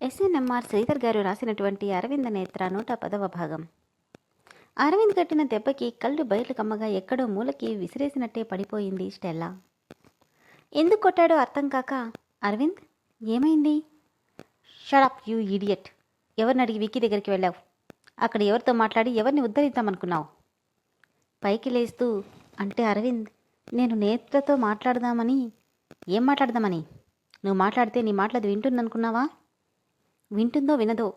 SNMR Sridhar గారు రాసినటువంటి అరవింద నేత్ర నూట పదవ భాగం. అరవింద్ కట్టిన దెబ్బకి కళ్ళు బయలు కమ్మగా ఎక్కడో మూలకి విసిరేసినట్టే పడిపోయింది స్టెల్లా. ఎందుకు కొట్టాడో అర్థం కాక అరవింద్ ఏమైంది? షడప్ యూ ఇడియట్ ఎవరిని అడిగి విక్కీ దగ్గరికి వెళ్ళావు? అక్కడ ఎవరితో మాట్లాడి ఎవరిని ఉద్ధరిద్దామనుకున్నావు పైకి లేస్తూ అంటే అరవింద్ నేను నేత్రతో మాట్లాడదామని ఏం మాట్లాడదామని? నువ్వు మాట్లాడితే నీ మాటలది వింటుందనుకున్నావా? వింటుందో వినదో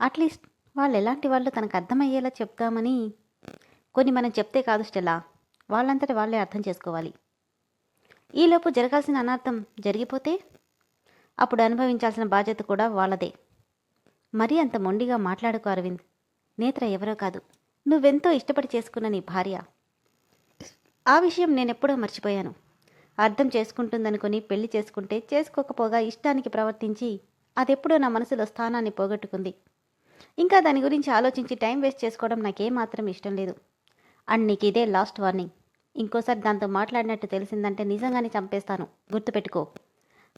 అట్లీస్ట్ వాళ్ళు ఎలాంటి వాళ్ళు తనకు అర్థమయ్యేలా చెప్తామని కొన్ని మనం చెప్తే కాదు స్టెలా వాళ్ళంతటి వాళ్ళే అర్థం చేసుకోవాలి. ఈలోపు జరగాల్సిన అనర్థం జరిగిపోతే అప్పుడు అనుభవించాల్సిన బాధ్యత కూడా వాళ్ళదే. మరీ అంత మొండిగా మాట్లాడుకో అరవింద్. నేత్ర ఎవరో కాదు. నువ్వెంతో ఇష్టపడి చేసుకున్న నీ భార్య. ఆ విషయం నేనెప్పుడో మర్చిపోయాను. అర్థం చేసుకుంటుందనుకొని పెళ్ళి చేసుకుంటే చేసుకోకపోగా ఇష్టానికి ప్రవర్తించి అదెప్పుడో నా మనసులో స్థానాన్ని పోగొట్టుకుంది. ఇంకా దాని గురించి ఆలోచించి టైం వేస్ట్ చేసుకోవడం నాకేమాత్రం ఇష్టం లేదు. అండ్ నీకు ఇదే లాస్ట్ వార్నింగ్. ఇంకోసారి దాంతో మాట్లాడినట్టు తెలిసిందంటే నిజంగానే చంపేస్తాను. గుర్తుపెట్టుకో.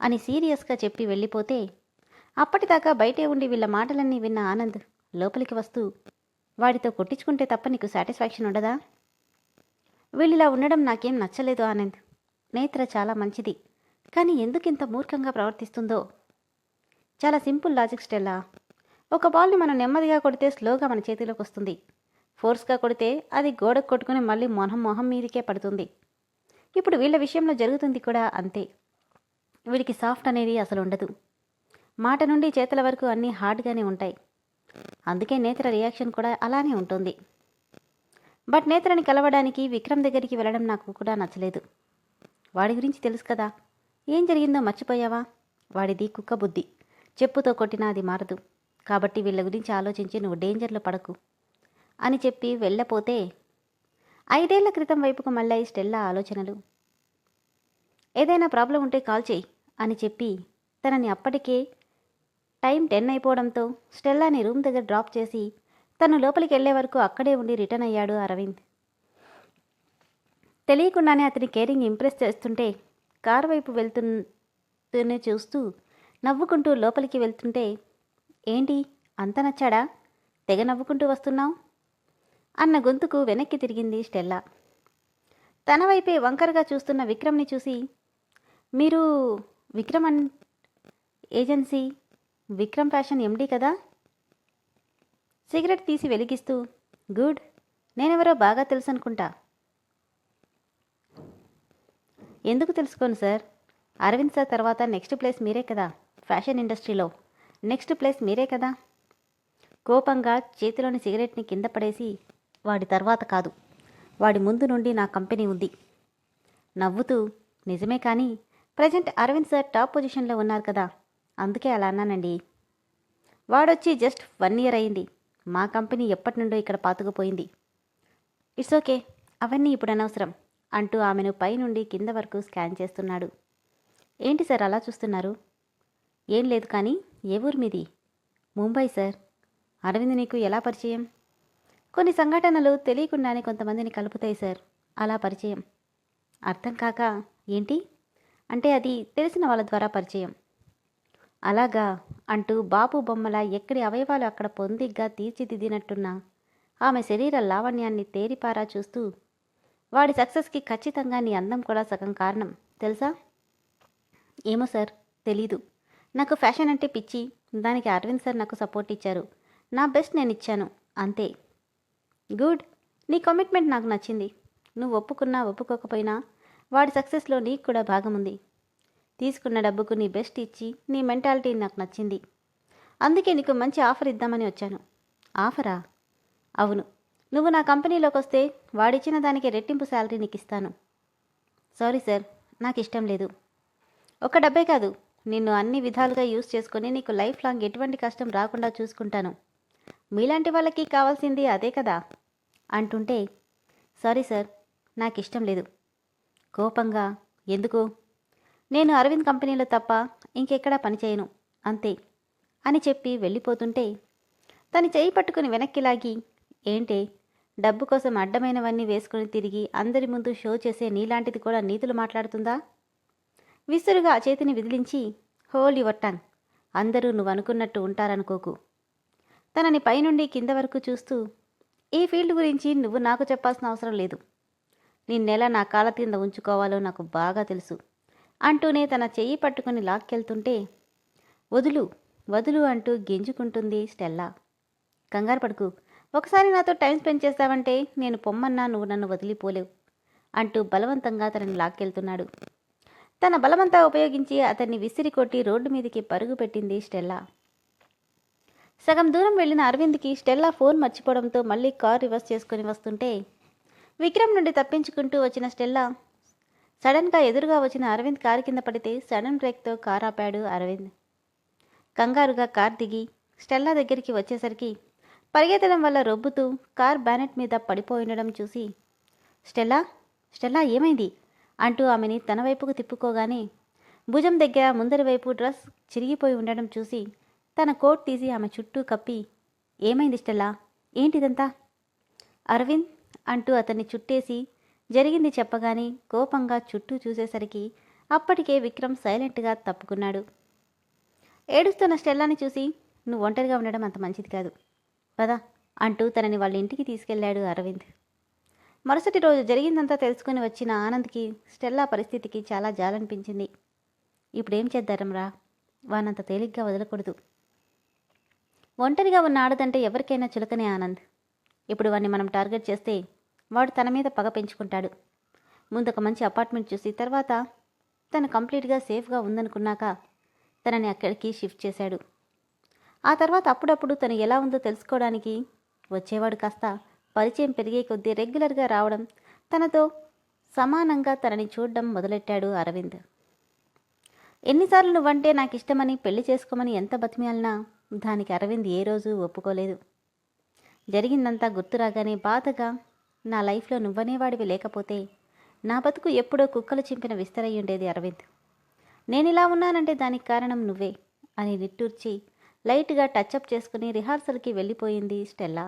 అని సీరియస్గా చెప్పి వెళ్ళిపోతే అప్పటిదాకా బయటే ఉండి వీళ్ళ మాటలన్నీ విన్న ఆనంద్ లోపలికి వస్తూ వాడితో కొట్టించుకుంటే తప్ప నీకు సాటిస్ఫాక్షన్ ఉండదా? వీళ్ళిలా ఉండడం నాకేం నచ్చలేదు ఆనంద్. నేత్ర చాలా మంచిది. కానీ ఎందుకు ఇంత మూర్ఖంగా ప్రవర్తిస్తుందో చాలా సింపుల్ లాజిక్ స్టెల్లా? ఒక బాల్ని మనం నెమ్మదిగా కొడితే స్లోగా మన చేతిలోకి వస్తుంది. ఫోర్స్గా కొడితే అది గోడకు కొట్టుకుని మళ్ళీ మొహం మొహం మీదికే పడుతుంది. ఇప్పుడు వీళ్ళ విషయంలో జరుగుతుంది కూడా అంతే. వీడికి సాఫ్ట్ అనేది అసలు ఉండదు. మాట నుండి చేతుల వరకు అన్నీ హార్డ్గానే ఉంటాయి. అందుకే నేత్ర రియాక్షన్ కూడా అలానే ఉంటుంది. బట్ నేత్రని కలవడానికి విక్రమ్ దగ్గరికి వెళ్ళడం నాకు కూడా నచ్చలేదు. వాడి గురించి తెలుసు కదా? ఏం జరిగిందో మర్చిపోయావా? వాడిది కుక్క బుద్ధి. చెప్పుతో కొట్టినా అది మారదు. కాబట్టి వీళ్ళ గురించి ఆలోచించి నువ్వు డేంజర్లో పడకు అని చెప్పి వెళ్ళపోతే ఐదేళ్ళ క్రితం వైపుకు మళ్ళీ స్టెల్లా ఆలోచనలు. ఏదైనా ప్రాబ్లం ఉంటే కాల్ చేయి అని చెప్పి తనని అప్పటికే టైం టెన్ అయిపోవడంతో స్టెల్లాని రూమ్ దగ్గర డ్రాప్ చేసి తను లోపలికి వెళ్ళే వరకు అక్కడే ఉండి రిటర్న్ అయ్యాడు అరవింద్. తెలియకుండానే అతని కేరింగ్ ఇంప్రెస్ చేస్తుంటే కారు వైపు వెళ్తూనే చూస్తూ నవ్వుకుంటూ లోపలికి వెళ్తుంటే ఏంటి అంత నచ్చాడా? తెగ నవ్వుకుంటూ వస్తున్నావు? అన్న గొంతుకు వెనక్కి తిరిగింది స్టెల్లా. తన వైపే వంకరగా చూస్తున్న విక్రమ్ని చూసి మీరు విక్రమ్ అన్ ఏజెన్సీ? విక్రమ్ ఫ్యాషన్ ఎండీ కదా? సిగరెట్ తీసి వెలిగిస్తూ గుడ్ నేనెవరో బాగా తెలుసు అనుకుంటా ఎందుకు తెలుసుకోను సార్? అరవింద్ సార్ తర్వాత నెక్స్ట్ ప్లేస్ మీరే కదా. ఫ్యాషన్ ఇండస్ట్రీలో నెక్స్ట్ ప్లేస్ మీరే కదా. కోపంగా చేతిలోని సిగరెట్ని కింద పడేసి వాడి తర్వాత కాదు వాడి ముందు నుండి నా కంపెనీ ఉంది. నవ్వుతూ నిజమే కానీ ప్రజెంట్ అరవింద్ సార్ టాప్ పొజిషన్లో ఉన్నారు కదా అందుకే అలా అన్నానండి. వాడొచ్చి జస్ట్ వన్ ఇయర్ అయింది మా కంపెనీ ఎప్పటి నుండో ఇక్కడ పాతుకుపోయింది. ఇట్స్ ఓకే అవన్నీ ఇప్పుడు అనవసరం అంటూ ఆమెను పైనుండి కింద వరకు స్కాన్ చేస్తున్నాడు. ఏంటి సార్ అలా చూస్తున్నారు? ఏం లేదు కానీ ఏ ఊరు మీది? ముంబై సార్. అరవింద్ నీకు ఎలా పరిచయం? కొన్ని సంఘటనలు తెలియకుండానే కొంతమందిని కలుపుతాయి సార్. అలా పరిచయం. అర్థం కాక ఏంటి? అంటే అది తెలిసిన వాళ్ళ ద్వారా పరిచయం. అలాగా అంటూ బాబు బొమ్మల ఎక్కడి అవయవాలు అక్కడ పొందిగ్గా తీర్చిదిద్దినట్టున్న ఆమె శరీర లావణ్యాన్ని తేరిపారా చూస్తూ వాడి సక్సెస్కి ఖచ్చితంగా నీ అందం కూడా సగం కారణం తెలుసా? ఏమో సార్. తెలీదు. నాకు ఫ్యాషన్ అంటే పిచ్చి. దానికి అరవింద్ సార్ నాకు సపోర్ట్ ఇచ్చారు. నా బెస్ట్ నేను ఇచ్చాను. అంతే. గుడ్ నీ కమిట్మెంట్ నాకు నచ్చింది. నువ్వు ఒప్పుకున్నా ఒప్పుకోకపోయినా వాడి సక్సెస్లో నీకు కూడా భాగం ఉంది. తీసుకున్న డబ్బుకు నీ బెస్ట్ ఇచ్చి నీ మెంటాలిటీ నాకు నచ్చింది. అందుకే నీకు మంచి ఆఫర్ ఇద్దామని వచ్చాను. ఆఫరా అవును. నువ్వు నా కంపెనీలోకి వస్తే వాడిచ్చిన దానికి రెట్టింపు శాలరీ నీకు ఇస్తాను సారీ సార్ నాకు ఇష్టం లేదు. ఒక డబ్బే కాదు. నిన్ను అన్ని విధాలుగా యూజ్ చేసుకొని నీకు లైఫ్ లాంగ్ ఎటువంటి కష్టం రాకుండా చూసుకుంటాను. మీలాంటి వాళ్ళకి కావాల్సింది అదే కదా? అంటుంటే సారీ సార్ నాకు ఇష్టం లేదు. కోపంగా ఎందుకు? నేను అరవింద్ కంపెనీలో తప్ప ఇంకెక్కడా పనిచేయను అంతే అని చెప్పి వెళ్ళిపోతుంటే తను చేయి పట్టుకుని వెనక్కి లాగి ఏంటే డబ్బు కోసం అడ్డమైనవన్నీ వేసుకుని తిరిగి అందరి ముందు షో చేసే నీలాంటిది కూడా నీతులు మాట్లాడుతుందా? విసురుగా చేతిని విదిలించి హోల్ యువర్ టంగ్ అందరూ నువ్వు అనుకున్నట్టు ఉంటారనుకోకు. తనని పైనుండి కింద వరకు చూస్తూ ఈ ఫీల్డ్ గురించి నువ్వు నాకు చెప్పాల్సిన అవసరం లేదు. నిన్నెలా నా కాళ్ళ కింద ఉంచుకోవాలో నాకు బాగా తెలుసు. అంటూనే తన చెయ్యి పట్టుకుని లాక్కెళ్తుంటే వదులు వదులు అంటూ గెంజుకుంటుంది స్టెల్లా. కంగారు పడుకు. ఒకసారి నాతో టైం స్పెండ్ చేస్తావంటే నేను పొమ్మన్నా నువ్వు నన్ను వదిలిపోలేవు అంటూ బలవంతంగా తనని లాక్కెళ్తున్నాడు. తన బలమంతా ఉపయోగించి అతన్ని విసిరి కొట్టి రోడ్డు మీదకి పరుగు పెట్టింది స్టెల్లా. సగం దూరం వెళ్ళిన అరవింద్కి స్టెల్లా ఫోన్ మర్చిపోవడంతో మళ్ళీ కార్ రివర్స్ చేసుకుని వస్తుంటే విక్రమ్ నుండి తప్పించుకుంటూ వచ్చిన స్టెల్లా సడన్గా ఎదురుగా వచ్చిన అరవింద్ కారు కింద పడితే సడన్ బ్రేక్తో కార్ ఆపాడు అరవింద్. కంగారుగా కార్ దిగి స్టెల్లా దగ్గరికి వచ్చేసరికి పరిగెత్తడం వల్ల రొబ్బుతూ కార్ బ్యానెట్ మీద పడిపోయిండడం చూసి స్టెల్లా? స్టెల్లా ఏమైంది? అంటూ ఆమెని తన వైపుకు తిప్పుకోగానే భుజం దగ్గర ముందరి వైపు డ్రెస్ చిరిగిపోయి ఉండడం చూసి తన కోట్ తీసి ఆమె చుట్టూ కప్పి ఏమైంది స్టెల్లా? ఏంటిదంతా? అరవింద్ అంటూ అతన్ని చుట్టేసి జరిగింది చెప్పగానే కోపంగా చుట్టూ చూసేసరికి అప్పటికే విక్రమ్ సైలెంట్గా తప్పుకున్నాడు. ఏడుస్తున్న స్టెల్లాని చూసి నువ్వు ఒంటరిగా ఉండడం అంత మంచిది కాదు. పదా అంటూ తనని వాళ్ళ ఇంటికి తీసుకెళ్ళాడు అరవింద్. మరుసటి రోజు జరిగిందంతా తెలుసుకుని వచ్చిన ఆనంద్కి స్టెల్లా పరిస్థితికి చాలా జాలనిపించింది. ఇప్పుడేం చేద్దారంరా? వానంత తేలిగ్గా వదలకూడదు. ఒంటరిగా ఉన్న ఆడదంటే ఎవరికైనా చులకనే ఆనంద్. ఇప్పుడు వాడిని మనం టార్గెట్ చేస్తే వాడు తన మీద పగ పెంచుకుంటాడు. ముందు ఒక మంచి అపార్ట్మెంట్ చూసి తర్వాత తను కంప్లీట్గా సేఫ్గా ఉందనుకున్నాక తనని అక్కడికి షిఫ్ట్ చేశాడు. ఆ తర్వాత అప్పుడప్పుడు తను ఎలా ఉందో తెలుసుకోవడానికి వచ్చేవాడు కాస్త పరిచయం పెరిగే కొద్దీ రెగ్యులర్గా రావడం తనతో సమానంగా తనని చూడడం మొదలెట్టాడు అరవింద్. ఎన్నిసార్లు నువ్వంటే నాకు ఇష్టమని పెళ్ళి చేసుకోమని ఎంత బతిమాలినా దానికి అరవింద్ ఏ రోజు ఒప్పుకోలేదు. జరిగిందంతా గుర్తురాగానే బాధగా నా లైఫ్లో నువ్వనేవాడివి లేకపోతే నా బతుకు ఎప్పుడో కుక్కలు చింపిన విస్తరై ఉండేది అరవింద్. ఇలా ఉన్నానంటే దానికి కారణం నువ్వే అని నిట్టూర్చి లైట్గా టచ్అప్ చేసుకుని రిహార్సల్కి వెళ్ళిపోయింది స్టెల్లా.